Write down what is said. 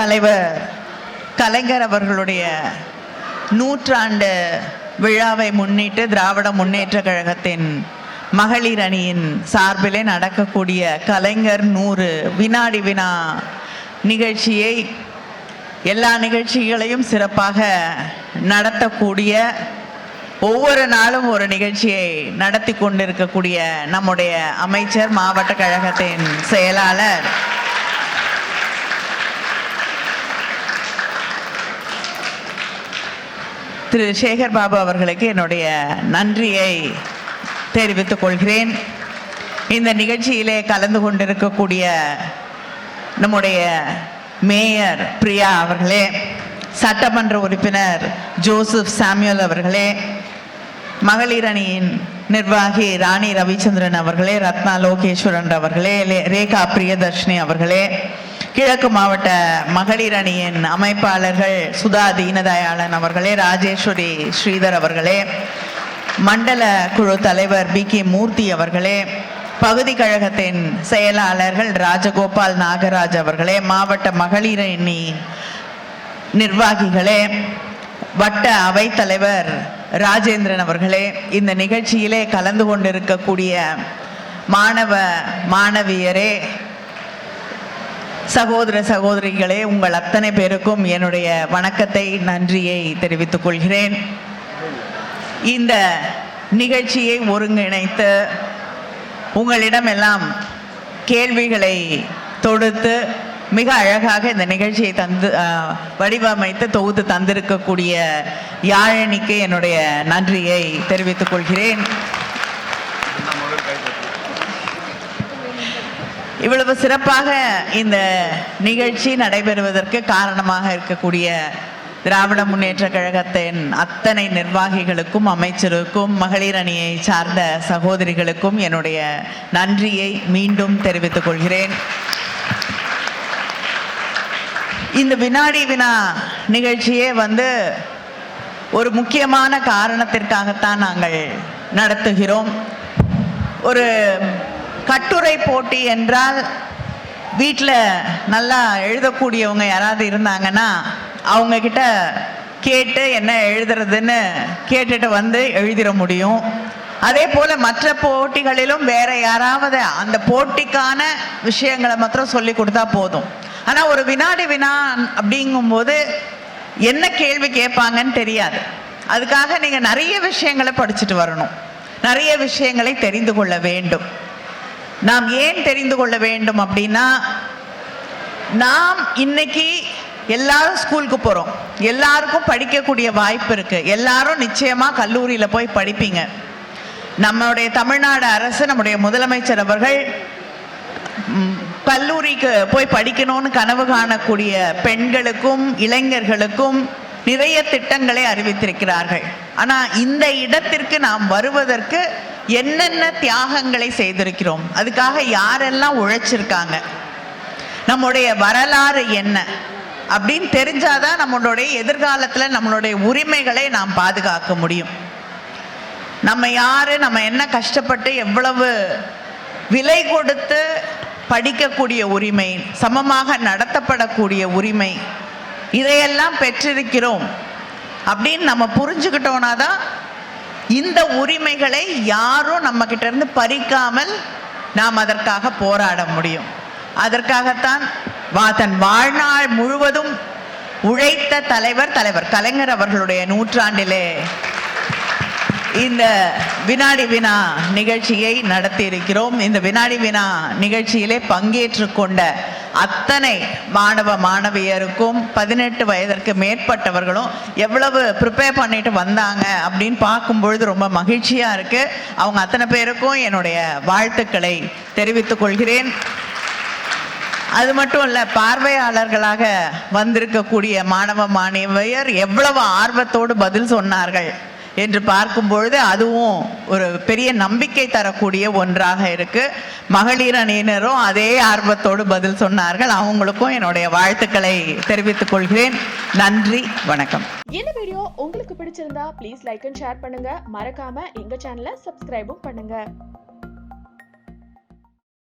தலைவர் கலைஞர் அவர்களுடைய நூற்றாண்டு விழாவை முன்னிட்டு திராவிட முன்னேற்ற கழகத்தின் மகளிர் அணியின் சார்பிலே நடக்கக்கூடிய கலைஞர் நூறு வினாடி வினா நிகழ்ச்சியை எல்லா நிகழ்ச்சிகளையும் சிறப்பாக நடத்தக்கூடிய ஒவ்வொரு நாளும் ஒரு நிகழ்ச்சியை நடத்தி கொண்டிருக்கக்கூடிய நம்முடைய அமைச்சர் மாவட்ட கழகத்தின் செயலாளர் திரு சேகர் பாபு அவர்களுக்கு என்னுடைய நன்றியை தெரிவித்துக் கொள்கிறேன். இந்த நிகழ்ச்சியிலே கலந்து கொண்டிருக்கக்கூடிய நம்முடைய மேயர் பிரியா அவர்களே சட்டமன்ற உறுப்பினர் ஜோசப் சாமியூல் அவர்களே மகளிர் அணியின் நிர்வாகி ராணி ரவிச்சந்திரன் அவர்களே ரத்னா லோகேஸ்வரன் அவர்களே லே- ரேகா பிரியதர்ஷினி அவர்களே கிழக்கு மாவட்ட மகளிர் அணியின் அமைப்பாளர்கள் சுதா தீனதயாளன் அவர்களே ராஜேஸ்வரி ஸ்ரீதர் அவர்களே மண்டல குழு தலைவர் பி கே மூர்த்தி அவர்களே பகுதி கழகத்தின் செயலாளர்கள் ராஜகோபால் நாகராஜ் அவர்களே மாவட்ட மகளிர் அணி நிர்வாகிகளே வட்ட அவைத்தலைவர் ராஜேந்திரன் அவர்களே இந்த நிகழ்ச்சியிலே கலந்து கொண்டிருக்கக்கூடிய மாணவ மாணவியரே சகோதர சகோதரிகளே உங்கள் அத்தனை பேருக்கும் என்னுடைய வணக்கத்தை நன்றியை தெரிவித்துக் கொள்கிறேன். இந்த நிகழ்ச்சியை ஒருங்கிணைத்து உங்களிடமெல்லாம் கேள்விகளை தொடுத்து மிக அழகாக இந்த நிகழ்ச்சியை தந்து வடிவமைத்து தொகுத்து தந்திருக்கக்கூடிய யாழினிக்கு என்னுடைய நன்றியை தெரிவித்துக் கொள்கிறேன். இவ்வளவு சிறப்பாக இந்த நிகழ்ச்சி நடைபெறுவதற்கு காரணமாக இருக்கக்கூடிய திராவிட முன்னேற்ற கழகத்தின் அத்தனை நிர்வாகிகளுக்கும் அமைச்சருக்கும் மகளிர் அணியை சார்ந்த சகோதரிகளுக்கும் என்னுடைய நன்றியை மீண்டும் தெரிவித்துக் கொள்கிறேன். இந்த வினாடி வினா நிகழ்ச்சியே வந்து ஒரு முக்கியமான காரணத்திற்காகத்தான் நாங்கள் நடத்துகிறோம். ஒரு கட்டுரை போட்டி என்றால் வீட்டில் நல்லா எழுதக்கூடியவங்க யாராவது இருந்தாங்கன்னா அவங்கக்கிட்ட கேட்டு என்ன எழுதுறதுன்னு கேட்டுட்டு வந்து எழுதிட முடியும். அதே போல் மற்ற போட்டிகளிலும் வேற யாராவது அந்த போட்டிக்கான விஷயங்களை மாத்திரம் சொல்லி கொடுத்தா போதும். ஆனால் ஒரு வினாடி வினா அப்படிங்கும்போது என்ன கேள்வி கேட்பாங்கன்னு தெரியாது. அதுக்காக நீங்கள் நிறைய விஷயங்களை படிச்சுட்டு வரணும். நிறைய விஷயங்களை தெரிந்து கொள்ள வேண்டும். நாம் ஏன் தெரிந்து கொள்ள வேண்டும் அப்படின்னா நாம் இன்னைக்கு எல்லாரும் ஸ்கூலுக்கு போகிறோம் எல்லாருக்கும் படிக்கக்கூடிய வாய்ப்பு இருக்குது எல்லாரும் நிச்சயமாக கல்லூரியில் போய் படிப்பீங்க. நம்மளுடைய தமிழ்நாடு அரசு நம்முடைய முதலமைச்சர் அவர்கள் கல்லூரிக்கு போய் படிக்கணும்னு கனவு காணக்கூடிய பெண்களுக்கும் இளைஞர்களுக்கும் நிறைய திட்டங்களை அறிவித்திருக்கிறார்கள். ஆனால் இந்த இடத்திற்கு நாம் வருவதற்கு என்னென்ன தியாகங்களை செய்திருக்கிறோம்? அதுக்காக யாரெல்லாம் உழைச்சிருக்காங்க? நம்முடைய வரலாறு என்ன? அப்படின்னு தெரிஞ்சாதான் நம்மளுடைய எதிர்காலத்தில் நம்மளுடைய உரிமைகளை நாம் பாதுகாக்க முடியும். நம்ம யாரு நம்ம என்ன கஷ்டப்பட்டு எவ்வளவு விலை கொடுத்து படிக்கக்கூடிய உரிமை சமமாக நடத்தப்படக்கூடிய உரிமை இதையெல்லாம் பெற்றிருக்கிறோம் அப்படின்னு நம்ம புரிஞ்சுக்கிட்டோன்னா தான் இந்த உரிமைகளை யாரும் நம்மக்கிட்ட இருந்து பறிக்காமல் நாம் அதற்காக போராட முடியும். அதற்காகத்தான் வா தன் வாழ்நாள் முழுவதும் உழைத்த தலைவர் தலைவர் கலைஞர் அவர்களுடைய நூற்றாண்டிலே இந்த வினாடி வினா நிகழ்ச்சியை நடத்தி இருக்கிறோம் இந்த வினாடி வினா நிகழ்ச்சியிலே பங்கேற்று கொண்ட அத்தனை மாணவ மாணவியருக்கும் பதினெட்டு வயதிற்கு மேற்பட்டவர்களும் எவ்வளவு ப்ரிப்பேர் பண்ணிட்டு வந்தாங்க அப்படின்னு பார்க்கும்பொழுது ரொம்ப மகிழ்ச்சியாக இருக்குது அவங்க அத்தனை பேருக்கும் என்னுடைய வாழ்த்துக்களை தெரிவித்துக் கொள்கிறேன். அது மட்டும் இல்லை பார்வையாளர்களாக வந்திருக்கக்கூடிய மாணவ மாணவியர் எவ்வளவு ஆர்வத்தோடு பதில் சொன்னார்கள். என்று பார்க்கும் பொழுது அதுவும் ஒரு பெரிய நம்பிக்கை தரக்கூடிய ஒன்றாக இருக்கு. மகளிர் அணியினரும் அதே ஆர்வத்தோடு பதில் சொன்னார்கள். அவங்களுக்கும் என்னுடைய வாழ்த்துக்களை தெரிவித்துக் கொள்கிறேன். நன்றி வணக்கம். இந்த வீடியோ உங்களுக்கு பிடிச்சிருந்தா ப்ளீஸ் லைக் அண்ட் ஷேர் பண்ணுங்க. மறக்காம எங்க சேனலை சப்ஸ்கிரைபும் பண்ணுங்க.